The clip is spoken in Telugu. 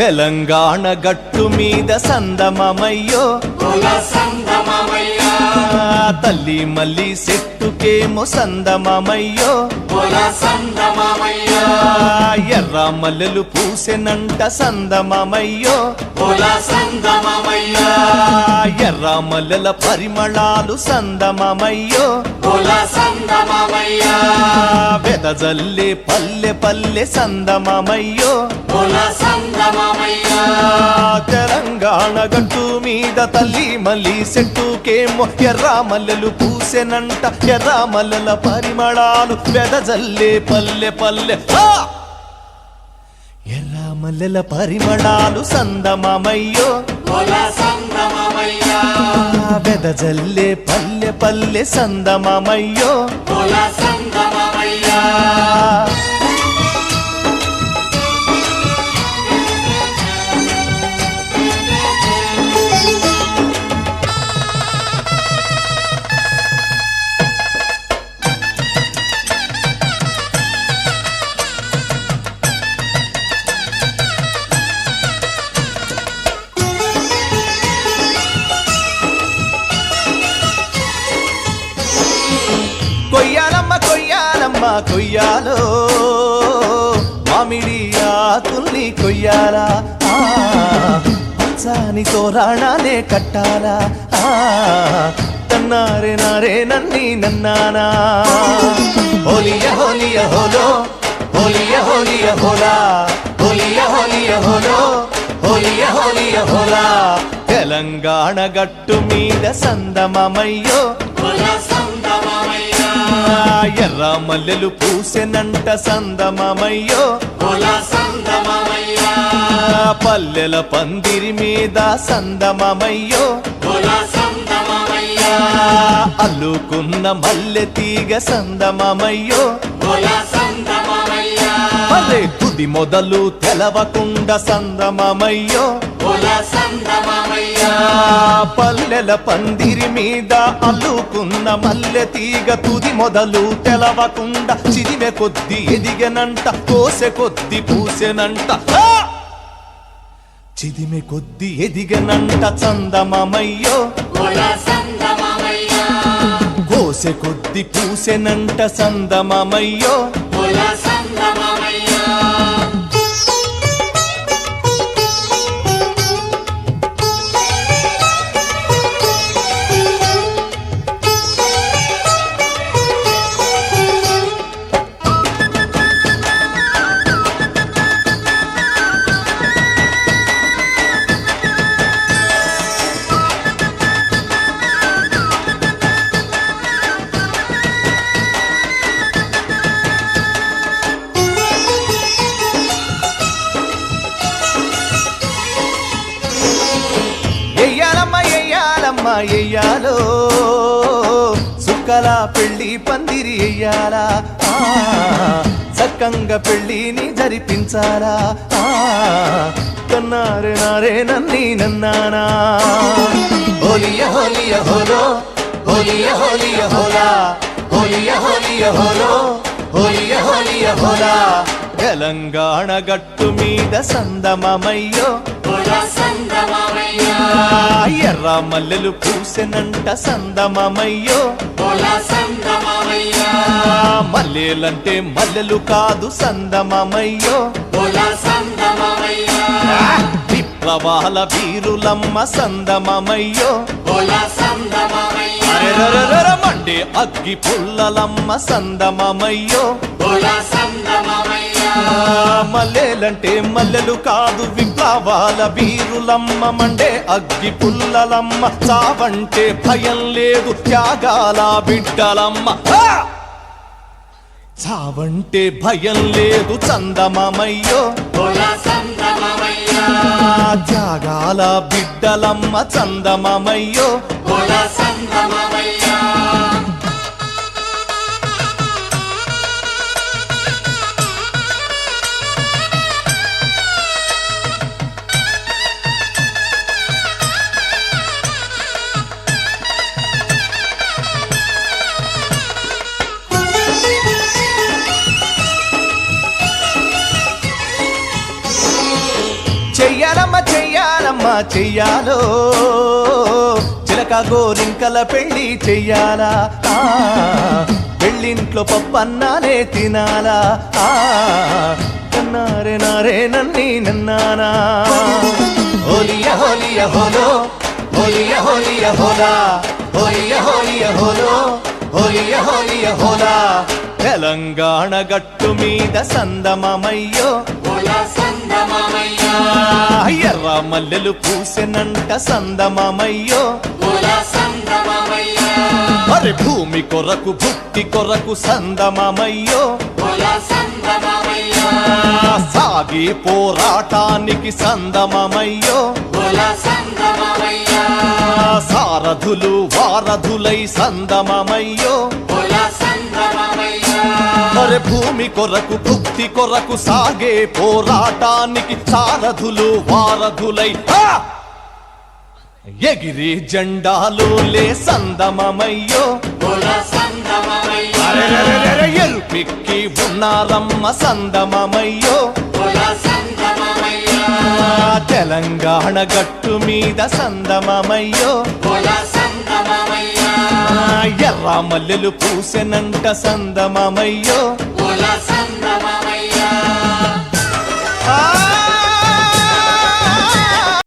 తెలంగాణ గట్టు మీద సందమమయ్యో. తల్లి మల్లి చెట్టుకేమో సందమమయ్యో. సంగమమయ్య ఎర్ర మల్లెలు పూసెనంట సందమమయ్యో. కుల సంగమమయ్య ఎర్ర మల్లెల పరిమళాలు సందమమయ్యో. సంగమమయ్య వెదజల్లే పల్లె పల్లె సందమమయ్యో. సంగమమయ్య తెలంగాణ గట్టు మీద తల్లి మల్లి చెట్టుకేమో ఎర్ర మల్లెలు పూసెనంట ఎర్ర మల్లెల పరిమళాలు. వెదజల్లే పల్లె పల్లె. మల్లెల పరిమళాలు సందమమయ్యో. వెదజల్లే పల్లె పల్లె సందమమయ్యో. కుల కొయ్యాలమ్మ కొయ్యాలమ్మ కొయ్యాలో. మామిడి ఆకుల్ని కొయ్యాలా? ఆ, పచ్చాని తోరాణాలే కట్టాలా? తన్నారే నారే నన్ని నన్నానా? హోలియ హోలియ హోలో. హోలియ హోలియ హోలా. హోలియ హోలియ హోలో. హోలియ హోలియ హోలా. తెలంగాణ గట్టు మీద సందమమయ్యో. కుల ఎర్ర మల్లెలు పూసెనంట సందమమయ్యో. సంగమమయ్య పల్లెల పందిరి మీద సందమమయ్యో. అల్లుకున్న మల్లె తీగ సందమమయ్యో. కుల తుది మొదలు తెలవకుండ సందమమయ్యో సంగమమయ్య పల్లెల పందిరి మీద అల్లుకున్న మల్లె తీగ తుది మొదలు తెలవకుండా చిరిమె కొద్ది ఎదిగనంట కోసె కొద్ది పూసెనంట! చిదిమె కొద్ది ఎదిగనంట చందమమయ్యో కోసె కొద్ది పూసెనంట సందమమయ్యో కుల ఎయ్యాలమ్మ ఎయ్యాలమ్మ ఎయ్యాలో. సుక్కల పెళ్ళి పందిరి ఎయ్యాలా? చక్కంగా పెళ్ళిని జరిపించాలా? కన్నారే నారే నన్ని నన్నానా? హోలియ హోలియ హోలో హోలియ హోలియ హోలా. హోలియ హోలియ హోలో హోలియ హోలియ హోలా. తెలంగాణ గట్టు మీద సందమమయ్యో. ఎర్ర మల్లెలు పూసెనంట సందమమయ్యో. మల్లెలంటే మల్లెలు కాదు సందమమయ్యో. విప్లవాల వీరులమ్మ సందమమయ్యో. మండే అగ్గి పుల్లలమ్మ సందమమయ్యో. మల్లెలంటే మల్లెలు కాదు విప్లవాల వీరులమ్మ మండే అగ్గి పుల్లలమ్మ. చావంటే భయం లేదు త్యాగాల బిడ్డలమ్మ! చావంటే భయం లేదు చందమమయ్యో. సంగమమయ్య త్యాగాల బిడ్డలమ్మ చందమమయ్యో. కుల పెళ్ళమ్మ చెయ్యాలో? చిలక గోరింకల పెళ్ళి చెయ్యాలా? ఆ, పెళ్ళింట్లో పప్పన్నానే తినాలా? ఆ, నారే నన్ని నన్నానా? హోలియ హోలియ హోలో హోలియ హోలియ హోలా హోలియ హోలియ హోలో హోలియ హోలియ హోలా. తెలంగాణ గట్టు మీద సందమమయ్యో. కుల సంగమమయ్యో ఎర్ర మల్లెలు పూసెనంట సందమమయ్యో. మరి భూమి కొరకు భుక్తి కొరకు సందమమయ్యో. సాగి పోరాటానికి సందమమయ్యో. సారథులు వారధులై సందమమయ్యో. అరే భూమి కొరకు భుక్తి కొరకు సాగే పోరాటానికి సారథులు వారధులై. ఎగిరి జెండాలు లే సందమమయ్యో. ఎరుపిక్కి ఉన్నారమ్మ సందమమయ్యో. తెలంగాణ గట్టు మీద సందమమయ్యో. రామల్లెలు మల్లెలు పూసెనంట సందమమయ్యో. సందమా